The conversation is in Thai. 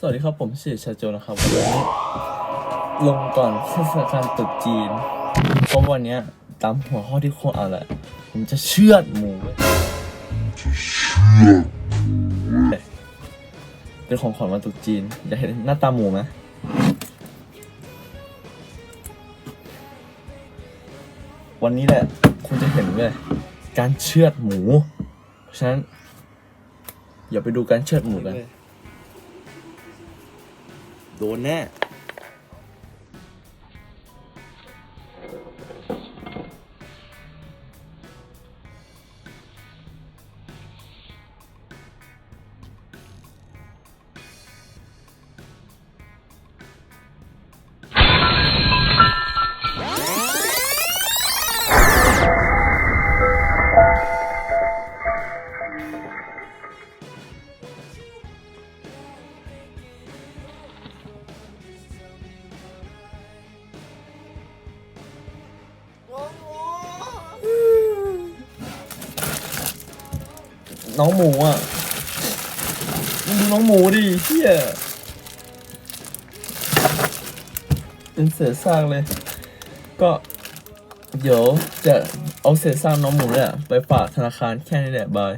สวัสดีครับ ผมชื่อชาโจนะครับ วันนี้ลงก่อนเทศกาลตรุษจีนเพราะวันนี้ตามหัวข้อที่โคตรอ่านแหละผมจะเชือดหมูเว้ยเป็นของขวัญวันตรุษจีนอยากเห็นหน้าตาหมูไหมวันนี้แหละคุณจะเห็นเว้ยการเชือดหมู เพราะฉะนั้นอย่าไปดูการเชือดหมูกัน โดนแน่ น้องหมูอะมึงดูน้องหมูดิเฮียเป็นเศษซากเลย ก็เดี๋ยวจะเอาเศษซากน้องหมูเนี่ยไปฝากธนาคารแค่นี้แหละบาย